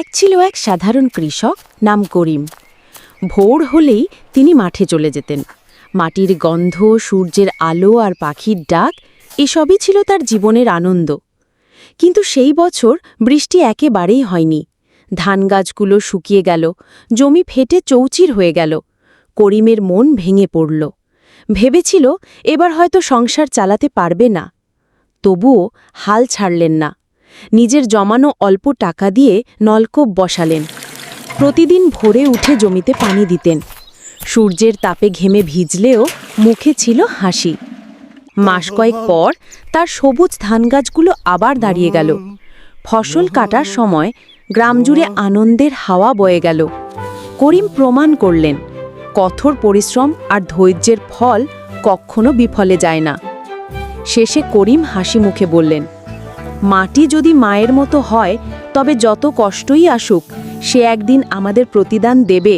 এক ছিল এক সাধারণ কৃষক, নাম করিম। ভোর হলেই তিনি মাঠে চলে যেতেন। মাটির গন্ধ, সূর্যের আলো আর পাখির ডাক, এসবই ছিল তার জীবনের আনন্দ। কিন্তু সেই বছর বৃষ্টি একেবারেই হয়নি। ধান গাছগুলো শুকিয়ে গেল, জমি ফেটে চৌচির হয়ে গেল, করিমের মন ভেঙে পড়ল। ভেবেছিল, এবার হয়তো সংসার চালাতে পারবে না। তবুও হাল ছাড়লেন না। নিজের জমানো অল্প টাকা দিয়ে নলকূপ বসালেন। প্রতিদিন ভোরে উঠে জমিতে পানি দিতেন। সূর্যের তাপে ঘেমে ভিজলেও মুখে ছিল হাসি। মাস কয়েক পর তার সবুজ ধান গাছগুলো আবার দাঁড়িয়ে গেল। ফসল কাটার সময় গ্রামজুড়ে আনন্দের হাওয়া বয়ে গেল। করিম প্রমাণ করলেন, কঠোর পরিশ্রম আর ধৈর্যের ফল কখনো বিফলে যায় না। শেষে করিম হাসি মুখে বললেন মাটি যদি মায়ের মতো হয় তবে যত কষ্টই আসুক সে একদিন আমাদের প্রতিদান দেবে।